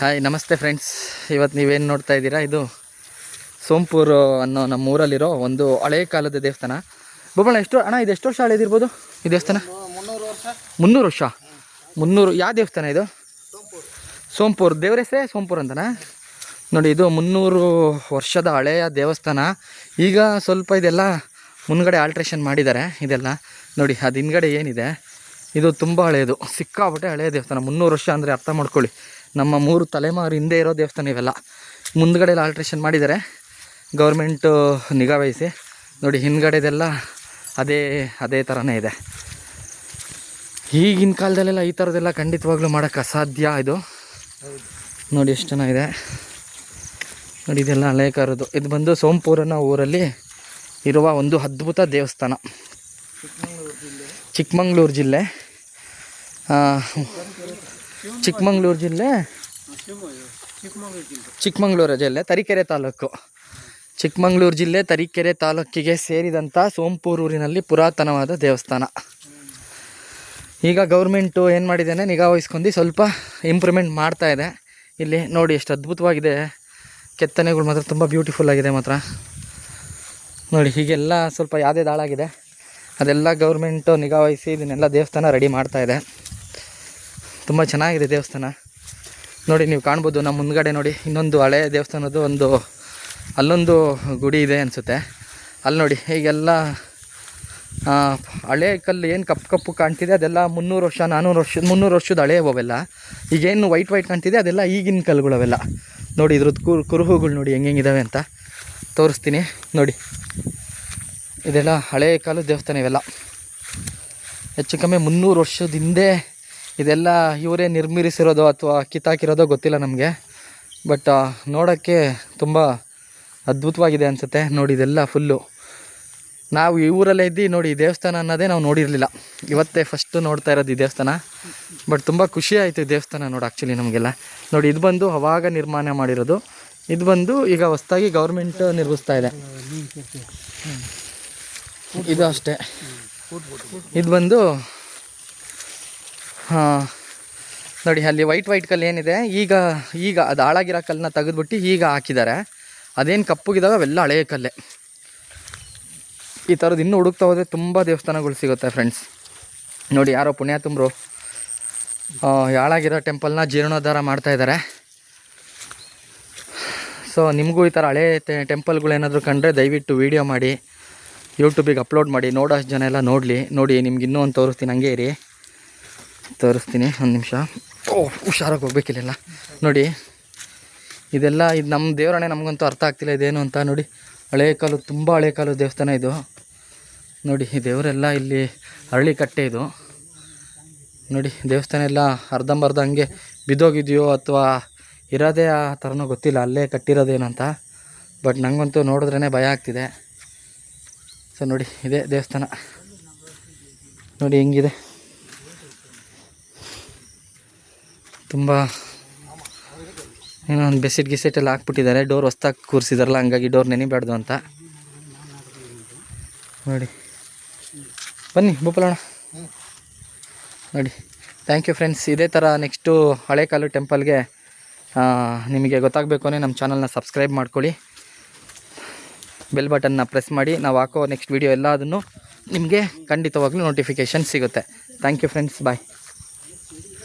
Hi ನಮಸ್ತೆ friends ಇವತ್ತು ನೀವೇನು ನೋಡ್ತಾ ಇದ್ದೀರಾ? ಇದು ಸೋಂಪೂರು ಅನ್ನೋ ನಮ್ಮ ಊರಲ್ಲಿರೋ ಒಂದು ಹಳೆ ಕಾಲದ ದೇವಸ್ಥಾನ. ಬೊಬ್ಬಣ ಎಷ್ಟು, ಅಣ್ಣ, ಇದು ಎಷ್ಟು ವರ್ಷ ಹಳೆದಿರ್ಬೋದು ಈ ದೇವಸ್ಥಾನ? ಮುನ್ನೂರು ವರ್ಷ. ಮುನ್ನೂರು, ಯಾವ ದೇವಸ್ಥಾನ ಇದು? ಸೋಂಪೂರ್. ದೇವ್ರ ಹೆಸರೇ ಸೋಂಪೂರ್ ಅಂತನಾ? ನೋಡಿ, ಇದು ಮುನ್ನೂರು ವರ್ಷದ ಹಳೆಯ ದೇವಸ್ಥಾನ. ಈಗ ಸ್ವಲ್ಪ ಇದೆಲ್ಲ ಮುಂದ್ಗಡೆ ಆಲ್ಟ್ರೇಷನ್ ಮಾಡಿದ್ದಾರೆ ಇದೆಲ್ಲ. ನೋಡಿ, ಅದು ಹಿಂದ್ಗಡೆ ಏನಿದೆ? ಇದು ತುಂಬ ಹಳೆಯದು ಸಿಕ್ಕಾಪಟ್ಟೆ ಹಳೆಯ ದೇವಸ್ಥಾನ. ಮುನ್ನೂರು ವರ್ಷ ಅಂದರೆ ಅರ್ಥ ಮಾಡ್ಕೊಳ್ಳಿ. ನಮ್ಮ ಮೂರು ತಲೆಮಾರು ಹಿಂದೆ ಇರೋ ದೇವಸ್ಥಾನ ಇವೆಲ್ಲ. ಮುಂದ್ಗಡೆ ಆಲ್ಟ್ರೇಷನ್ ಮಾಡಿದ್ದಾರೆ. ಗೌರ್ಮೆಂಟು ನಿಗಾ ವಹಿಸಿ. ನೋಡಿ, ಹಿಂದ್ಗಡೆದೆಲ್ಲ ಅದೇ ಅದೇ ಥರನೇ ಇದೆ. ಈಗಿನ ಕಾಲದಲ್ಲೆಲ್ಲ ಈ ಥರದ್ದೆಲ್ಲ ಖಂಡಿತವಾಗ್ಲೂ ಮಾಡೋಕ್ಕೆ ಅಸಾಧ್ಯ ಇದು. ನೋಡಿ, ಎಷ್ಟು ಚೆನ್ನಾಗಿದೆ ನೋಡಿ, ಇದೆಲ್ಲ ಹಳೆ ಕಾರದ್ದು ಇದು ಬಂದು ಸೋಂಪೂರನ ಊರಲ್ಲಿ ಇರುವ ಒಂದು ಅದ್ಭುತ ದೇವಸ್ಥಾನ. ಚಿಕ್ಕಮಂಗ್ಳೂರು ಜಿಲ್ಲೆ. ಚಿಕ್ಕಮಂಗ್ಳೂರು ಜಿಲ್ಲೆ? ಚಿಕ್ಕಮಗಳೂರು ಜಿಲ್ಲೆ, ತರೀಕೆರೆ ತಾಲೂಕು. ಚಿಕ್ಕಮಂಗ್ಳೂರು ಜಿಲ್ಲೆ, ತರೀಕೆರೆ ತಾಲೂಕಿಗೆ ಸೇರಿದಂಥ ಸೋಂಪೂರೂರಿನಲ್ಲಿ ಪುರಾತನವಾದ ದೇವಸ್ಥಾನ. ಈಗ ಗೌರ್ಮೆಂಟು ಏನು ಮಾಡಿದ್ದೇನೆ, ನಿಗಾ ವಹಿಸ್ಕೊಂಡು ಸ್ವಲ್ಪ ಇಂಪ್ರೂವ್ಮೆಂಟ್ ಮಾಡ್ತಾ ಇದೆ. ಇಲ್ಲಿ ನೋಡಿ ಎಷ್ಟು ಅದ್ಭುತವಾಗಿದೆ. ಕೆತ್ತನೆಗಳು ಮಾತ್ರ ತುಂಬ ಬ್ಯೂಟಿಫುಲ್ ಆಗಿದೆ ಮಾತ್ರ. ನೋಡಿ, ಹೀಗೆಲ್ಲ ಸ್ವಲ್ಪ ಯಾವುದೇ ದಾಳಾಗಿದೆ. ಅದೆಲ್ಲ ಗೌರ್ಮೆಂಟು ನಿಗಾ ವಹಿಸಿ ಇದನ್ನೆಲ್ಲ ದೇವಸ್ಥಾನ ರೆಡಿ ಮಾಡ್ತಾ ಇದೆ. ತುಂಬ ಚೆನ್ನಾಗಿದೆ ದೇವಸ್ಥಾನ. ನೋಡಿ, ನೀವು ಕಾಣ್ಬೋದು, ನಮ್ಮ ಮುಂದ್ಗಡೆ ನೋಡಿ, ಇನ್ನೊಂದು ಹಳೆ ದೇವಸ್ಥಾನದ್ದು ಒಂದು, ಅಲ್ಲೊಂದು ಗುಡಿ ಇದೆ ಅನಿಸುತ್ತೆ. ಅಲ್ಲಿ ನೋಡಿ, ಈಗೆಲ್ಲ ಹಳೆ ಕಲ್ಲು ಏನು ಕಪ್ಪು ಕಪ್ಪು ಕಾಣ್ತಿದೆ, ಅದೆಲ್ಲ ಮುನ್ನೂರು ವರ್ಷ ನಾನ್ನೂರು ವರ್ಷ, ಮುನ್ನೂರು ವರ್ಷದ ಹಳೆ ಅವೆಲ್ಲ ಈಗೇನು ವೈಟ್ ವೈಟ್ ಕಾಣ್ತಿದೆ, ಅದೆಲ್ಲ ಈಗಿನ ಕಲ್ಲುಗಳು ಅವೆಲ್ಲ ನೋಡಿ, ಇದ್ರದ್ದು ಕುರು ಕುರುಹುಗಳು ನೋಡಿ, ಹೆಂಗೆ ಇದ್ದಾವೆ ಅಂತ ತೋರಿಸ್ತೀನಿ. ನೋಡಿ, ಇದೆಲ್ಲ ಹಳೆ ಕಾಲದ ದೇವಸ್ಥಾನ ಇವೆಲ್ಲ. ಹೆಚ್ಚು ಕಮ್ಮಿ ಮುನ್ನೂರು ವರ್ಷದ ಹಿಂದೆ ಇದೆಲ್ಲ ಇವರೇ ನಿರ್ಮಿಸಿರೋದು ಅಥವಾ ಕಿತ್ತಾಕಿರೋದೋ ಗೊತ್ತಿಲ್ಲ ನಮಗೆ. ಬಟ್ ನೋಡೋಕ್ಕೆ ತುಂಬ ಅದ್ಭುತವಾಗಿದೆ ಅನಿಸುತ್ತೆ. ನೋಡಿ ಇದೆಲ್ಲ ಫುಲ್ಲು ನಾವು ಈ ಊರಲ್ಲೇ ಇದ್ದು, ನೋಡಿ ದೇವಸ್ಥಾನ ಅನ್ನೋದೇ ನಾವು ನೋಡಿರಲಿಲ್ಲ. ಇವತ್ತೇ ಫಸ್ಟು ನೋಡ್ತಾ ಇರೋದು ಈ ದೇವಸ್ಥಾನ. ಬಟ್ ತುಂಬ ಖುಷಿ ಆಯಿತು ದೇವಸ್ಥಾನ ನೋಡಿ ಆ್ಯಕ್ಚುಲಿ ನಮಗೆಲ್ಲ. ನೋಡಿ, ಇದು ಬಂದು ಅವಾಗ ನಿರ್ಮಾಣ ಮಾಡಿರೋದು. ಇದು ಬಂದು ಈಗ ಹೊಸ್ದಾಗಿ ಗೌರ್ಮೆಂಟ್ ನಿರ್ಮಿಸ್ತಾ ಇದೆ. ಇದು ಅಷ್ಟೇ. ಇದು ಬಂದು ನೋಡಿ, ಅಲ್ಲಿ ವೈಟ್ ವೈಟ್ ಕಲ್ಲು ಏನಿದೆ, ಈಗ ಈಗ ಅದು ಹಾಳಾಗಿರೋ ಕಲ್ಲನ್ನ ತೆಗೆದ್ಬಿಟ್ಟು ಈಗ ಹಾಕಿದ್ದಾರೆ. ಅದೇನು ಕಪ್ಪುಗಿದಾವೆ, ಅವೆಲ್ಲ ಹಳೆಯ ಕಲ್ಲೇ. ಈ ಥರದ್ದು ಇನ್ನೂ ಹುಡುಕ್ತಾ ಹೋದರೆ ತುಂಬ ದೇವಸ್ಥಾನಗಳು ಸಿಗುತ್ತೆ ಫ್ರೆಂಡ್ಸ್ ನೋಡಿ, ಯಾರೋ ಪುಣ್ಯಾತುಂಬರು ಹಾಳಾಗಿರೋ ಟೆಂಪಲ್ನ ಜೀರ್ಣೋದ್ಧಾರ ಮಾಡ್ತಾ ಇದ್ದಾರೆ. ಸೊ ನಿಮಗೂ ಈ ಥರ ಹಳೆ ಟೆಂಪಲ್ಗಳು ಏನಾದರೂ ಕಂಡ್ರೆ ದಯವಿಟ್ಟು ವೀಡಿಯೋ ಮಾಡಿ ಯೂಟ್ಯೂಬಿಗೆ ಅಪ್ಲೋಡ್ ಮಾಡಿ ನೋಡೋಷ್ಟು ಜನ ಎಲ್ಲ ನೋಡಲಿ. ನೋಡಿ, ನಿಮ್ಗೆ ಇನ್ನೂ ಒಂದು ತೋರಿಸ್ತೀನಿ, ಹಂಗೆ ಇರಿ. ತೋರಿಸ್ತೀನಿ, ಒಂದು ನಿಮಿಷ. ಓ, ಹುಷಾರಾಗಿ ಹೋಗ್ಬೇಕಿಲ್ಲ ನೋಡಿ, ಇದೆಲ್ಲ, ಇದು ನಮ್ಮ ದೇವರಣೆ ನಮಗಂತೂ ಅರ್ಥ ಆಗ್ತಿಲ್ಲ ಇದೇನು ಅಂತ ನೋಡಿ. ಹಳೆ ಕಾಲು, ತುಂಬ ಹಳೆ ಕಾಲದ ದೇವಸ್ಥಾನ ಇದು. ನೋಡಿ, ಈ ದೇವರೆಲ್ಲ ಇಲ್ಲಿ ಅರಳಿ ಕಟ್ಟೆ ಇದು. ನೋಡಿ, ದೇವಸ್ಥಾನ ಎಲ್ಲ ಅರ್ಧಂಬರ್ಧ ಹಂಗೆ ಬಿದ್ದೋಗಿದೆಯೋ ಅಥವಾ ಇರೋದೇ ಆ ಥರನೂ ಗೊತ್ತಿಲ್ಲ, ಅಲ್ಲೇ ಕಟ್ಟಿರೋದೇನಂತ. ಬಟ್ ನನಗಂತೂ ನೋಡಿದ್ರೇ ಭಯ ಆಗ್ತಿದೆ. ಸೊ ನೋಡಿ, ಇದೇ ದೇವಸ್ಥಾನ. ನೋಡಿ, ಹೆಂಗಿದೆ? ತುಂಬ ಏನೋ ಒಂದು ಬೆಸಿಟ್ ಗಿಸೆಟ್ ಎಲ್ಲ ಹಾಕ್ಬಿಟ್ಟಿದ್ದಾರೆ. ಡೋರ್ ಹೊಸ್ದಾಗಿ ಕೂರಿಸಿದಾರಲ್ಲ, ಹಂಗಾಗಿ ಡೋರ್ ನೆನಿಬಾರ್ದು ಅಂತ. ನೋಡಿ. ಬನ್ನಿ ಬೋಪಲೋಣ ನೋಡಿ. ಥ್ಯಾಂಕ್ ಯು ಫ್ರೆಂಡ್ಸ್ ಇದೇ ಥರ ನೆಕ್ಸ್ಟು ಹಳೆ ಕಾಲು ಟೆಂಪಲ್ಗೆ ನಿಮಗೆ ಗೊತ್ತಾಗಬೇಕು ಅಂದರೆ ನಮ್ಮ ಚಾನಲ್ನ ಸಬ್ಸ್ಕ್ರೈಬ್ ಮಾಡ್ಕೊಳ್ಳಿ. ಬೆಲ್ ಬಟನ್ನ ಪ್ರೆಸ್ ಮಾಡಿ. ನಾವು ಹಾಕೋ ನೆಕ್ಸ್ಟ್ ವೀಡಿಯೋ ಎಲ್ಲ ಅದನ್ನು ನಿಮಗೆ ಖಂಡಿತವಾಗ್ಲೂ ನೋಟಿಫಿಕೇಷನ್ ಸಿಗುತ್ತೆ. Thank you friends bye